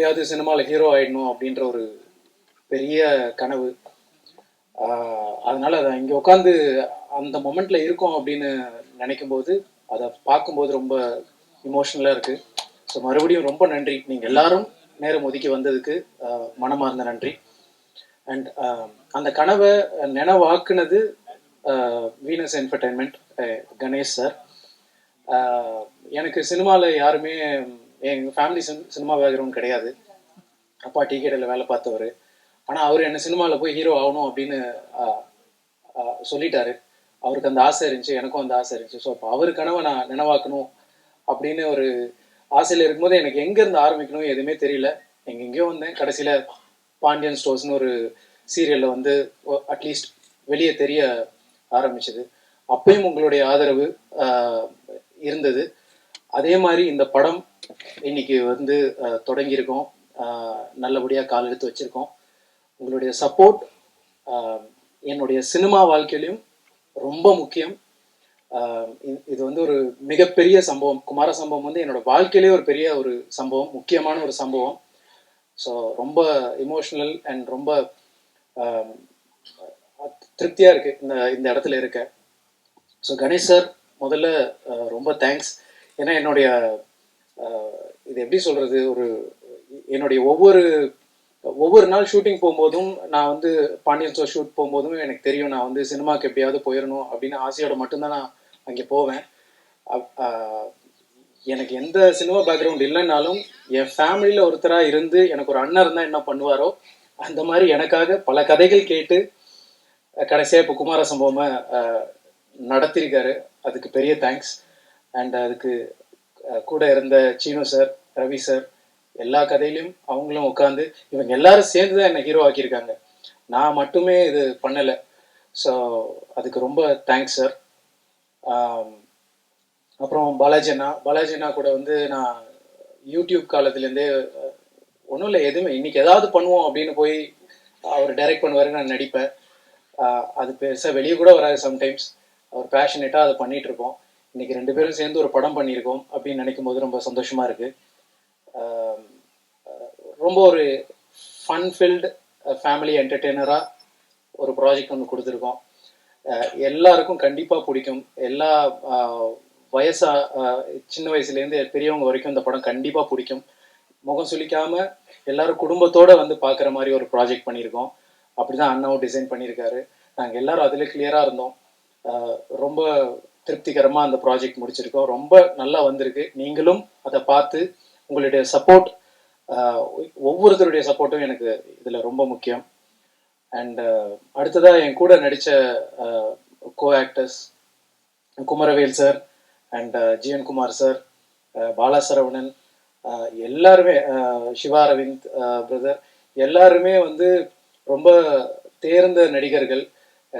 எப்படியாவது சினிமாவில் ஹீரோ ஆயிடணும் அப்படின்ற ஒரு பெரிய கனவு. அதனால அதை இங்கே உட்காந்து அந்த மொமெண்ட்ல இருக்கோம் அப்படின்னு நினைக்கும் போது அதை பார்க்கும்போது ரொம்ப இமோஷனலாக இருக்கு. ஸோ மறுபடியும் ரொம்ப நன்றி. நீங்கள் எல்லாரும் நேரம் ஒதுக்கி வந்ததுக்கு மனமார்ந்த நன்றி. அண்ட் அந்த கனவை நினைவாக்குனது வீனஸ் என்டர்டைன்மெண்ட் கணேஷ் சார் எனக்கு சினிமாவில் யாருமே எங்கள் ஃபேமிலி சினிமா பேக்ரவுண்ட் கிடையாது. அப்பா டீ கடையில் வேலை பார்த்தவர். ஆனால் அவர் என்ன சினிமாவில் போய் ஹீரோ ஆகணும் அப்படின்னு சொல்லிட்டாரு. அவருக்கு அந்த ஆசை இருந்துச்சு எனக்கும் அந்த ஆசை இருந்துச்சு. ஸோ அப்போ அவர் கனவை நான் நினைவாக்கணும் அப்படின்னு ஒரு ஆசையில் இருக்கும்போது எனக்கு எங்கேருந்து ஆரம்பிக்கணும் எதுவுமே தெரியல. எங்கெங்கேயோ வந்தேன். கடைசியில் பாண்டியன் ஸ்டோர்ஸ்னு ஒரு சீரியலில் வந்து அட்லீஸ்ட் வெளியே தெரிய ஆரம்பிச்சது. அப்பயும் உங்களுடைய ஆதரவு இருந்தது. அதே மாதிரி இந்த படம் இன்னைக்கு வந்து தொடங்கியிருக்கோம். நல்லபடியாக கால் எடுத்து வச்சிருக்கோம். உங்களுடைய சப்போர்ட் என்னுடைய சினிமா வாழ்க்கையிலையும் ரொம்ப முக்கியம். இது- வந்து ஒரு மிகப்பெரிய சம்பவம். குமார சம்பவம் வந்து என்னோட வாழ்க்கையிலேயே ஒரு பெரிய ஒரு சம்பவம் முக்கியமான ஒரு சம்பவம். ஸோ ரொம்ப இமோஷனல் அண்ட் ரொம்ப திருப்தியாக இருக்குது இருக்கு இந்த இந்த இடத்துல இருக்க. ஸோ கணேஷ் சார் முதல்ல ரொம்ப தேங்க்ஸ் ஏன்னா என்னுடைய இது எப்படி சொல்றது? ஒரு என்னுடைய ஒவ்வொரு ஒவ்வொரு நாள் ஷூட்டிங் போகும்போதும் நான் வந்து பாண்டியன் ஷோ ஷூட் போகும்போதும் எனக்கு தெரியும் நான் வந்து சினிமாக்கு எப்படியாவது போயிடணும் அப்படின்னு ஆசையோட மட்டும்தான் நான் அங்கே போவேன். எனக்கு எந்த சினிமா பேக்ரவுண்ட் இல்லைன்னாலும் என் ஃபேமிலியில் ஒருத்தராக இருந்து எனக்கு ஒரு அண்ணன் இருந்தால் என்ன பண்ணுவாரோ அந்த மாதிரி எனக்காக பல கதைகள் கேட்டு கடைசியாக இப்போ குமார சம்பவமாக நடத்தியிருக்காரு அதுக்கு பெரிய தேங்க்ஸ் அண்ட் அதுக்கு கூட இருந்த சீனு சார் ரவி சார் எல்லா கதையிலையும் அவங்களும் உட்காந்து இவங்க எல்லாரும் சேர்ந்து தான் என்னை ஹீரோ ஆக்கியிருக்காங்க. நான் மட்டுமே இது பண்ணலை. ஸோ அதுக்கு ரொம்ப தேங்க்ஸ் சார் அப்புறம் பாலாஜி அண்ணா பாலாஜி அண்ணா கூட வந்து நான் யூடியூப் காலத்துலேருந்தே ஒன்றும் இல்லை எதுவுமே இன்னைக்கு ஏதாவது பண்ணுவோம் அப்படின்னு போய் அவர் டைரக்ட் பண்ணுவார் நான் நடிப்பேன். அது பெருசாக வெளியே கூட வராது சம்டைம்ஸ் அவர் பேஷனேட்டாக அதை பண்ணிகிட்ருப்போம் இன்னைக்கு ரெண்டு பேரும் சேர்ந்து ஒரு படம் பண்ணியிருக்கோம் அப்படின்னு நினைக்கும் போது ரொம்ப சந்தோஷமா இருக்கு. ரொம்ப ஒரு ஃபன் ஃபில்டு ஃபேமிலி என்டர்டெய்னராக ஒரு ப்ராஜெக்ட் ஒன்று கொடுத்துருக்கோம். எல்லாருக்கும் கண்டிப்பாக பிடிக்கும். எல்லா வயசா சின்ன வயசுலேருந்து பெரியவங்க வரைக்கும் இந்த படம் கண்டிப்பாக பிடிக்கும். முகம் சுழிக்காமல் எல்லாரும் குடும்பத்தோடு வந்து பார்க்குற மாதிரி ஒரு ப்ராஜெக்ட் பண்ணியிருக்கோம். அப்படி தான் அண்ணாவும் டிசைன் பண்ணியிருக்காரு. நாங்கள் எல்லாரும் அதில் கிளியராக இருந்தோம். ரொம்ப திருப்திகரமாக அந்த ப்ராஜெக்ட் முடிச்சிருக்கோம். ரொம்ப நல்லா வந்திருக்கு. நீங்களும் அதை பார்த்து உங்களுடைய சப்போர்ட் ஒவ்வொருத்தருடைய சப்போர்ட்டும் எனக்கு இதில் ரொம்ப முக்கியம். அண்ட் அடுத்ததா என் கூட நடித்த co actors Kumaravel sir and GN Kumar sir Bala Saravanan அஹ், எல்லாருமே அஹ், சிவா அரவிந்த் பிரதர் எல்லாருமே வந்து ரொம்ப தேர்ந்த நடிகர்கள்.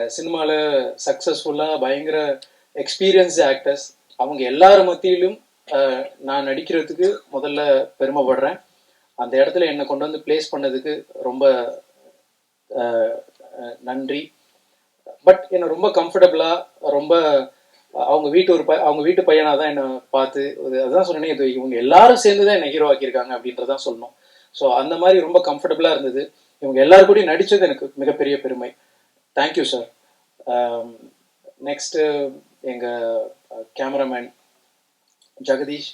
சினிமாவில் சக்ஸஸ்ஃபுல்லாக பயங்கர எக்ஸ்பீரியன்ஸ் ஆக்டர்ஸ் அவங்க எல்லார் மத்தியிலும் நான் நடிக்கிறதுக்கு முதல்ல பெருமைப்படுறேன். அந்த இடத்துல என்னை கொண்டு வந்து ப்ளேஸ் பண்ணதுக்கு ரொம்ப நன்றி. பட் என்னை ரொம்ப கம்ஃபர்டபுளாக ரொம்ப அவங்க வீட்டு ஒரு ப அவங்க வீட்டு பையனாக தான் என்னை பார்த்து அதுதான் சொன்னேனே இது இவங்க எல்லாரும் சேர்ந்து தான் என்னை ஹீரோ ஆக்கியிருக்காங்க அப்படின்றதான் சொல்லணும். ஸோ அந்த மாதிரி ரொம்ப கம்ஃபர்டபுளாக இருந்தது. இவங்க எல்லாரும் கூடயும் நடித்தது எனக்கு மிகப்பெரிய பெருமை. தேங்க்யூ சார் நெக்ஸ்ட்டு எங்கள் கேமராமேன் ஜெகதீஷ்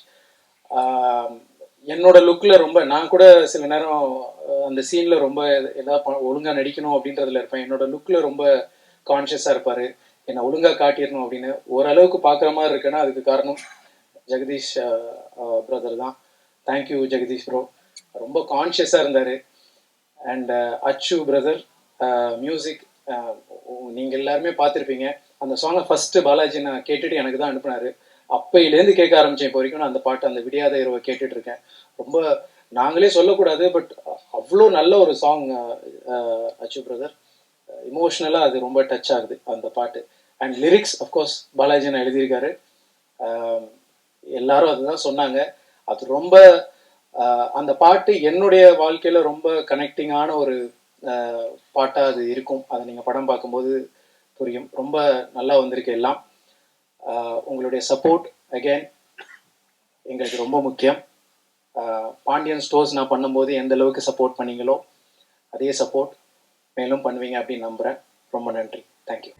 என்னோட லுக்கில் ரொம்ப நான் கூட சில நேரம் அந்த சீனில் ரொம்ப எதாவது ப- நடிக்கணும் அப்படின்றதுல இருப்பேன். என்னோட லுக்கில் ரொம்ப கான்ஷியஸாக இருப்பார். என்னை ஒழுங்காக காட்டிடணும் அப்படின்னு ஓரளவுக்கு பார்க்குற மாதிரி இருக்குன்னா அதுக்கு காரணம் ஜெகதீஷ் பிரதர் தான். தேங்க்யூ ஜெகதீஷ் ப்ரோ ரொம்ப கான்ஷியஸாக இருந்தார். அண்ட் அச்சு பிரதர் மியூசிக் நீங்கள் எல்லாருமே பார்த்துருப்பீங்க. அந்த சாங்கை ஃபர்ஸ்ட் பாலாஜி நான் கேட்டுட்டு எனக்கு தான் அனுப்புனாரு. அப்பையிலேருந்து கேட்க ஆரம்பிச்சேன் இப்போ வரைக்கும் நான் அந்த பாட்டு அந்த விடியாத இரவை கேட்டுட்டு இருக்கேன் ரொம்ப நாங்களே சொல்லக்கூடாது பட் அவ்வளோ நல்ல ஒரு சாங் அச்சு பிரதர் இமோஷ்னலாக அது ரொம்ப டச் ஆகுது அந்த பாட்டு. அண்ட் லிரிக்ஸ் அஃப்கோர்ஸ் பாலாஜி நான் எழுதியிருக்காரு. எல்லாரும் அதுதான் சொன்னாங்க. அது ரொம்ப அந்த பாட்டு என்னுடைய வாழ்க்கையில் ரொம்ப கனெக்டிங்கான ஒரு பாட்டாக அது இருக்கும். அதை நீங்கள் படம் பார்க்கும்போது புரியும். ரொம்ப நல்லா வந்திருக்கு எல்லாம். உங்களுடைய சப்போர்ட் அகைன் எங்களுக்கு ரொம்ப முக்கியம். பாண்டியன் ஸ்டோர்ஸ் நான் பண்ணும்போது எந்த அளவுக்கு சப்போர்ட் பண்ணீங்களோ அதே சப்போர்ட் மேலும் பண்ணுவீங்க அப்படின்னு நம்புகிறேன் ரொம்ப நன்றி. தேங்க்யூ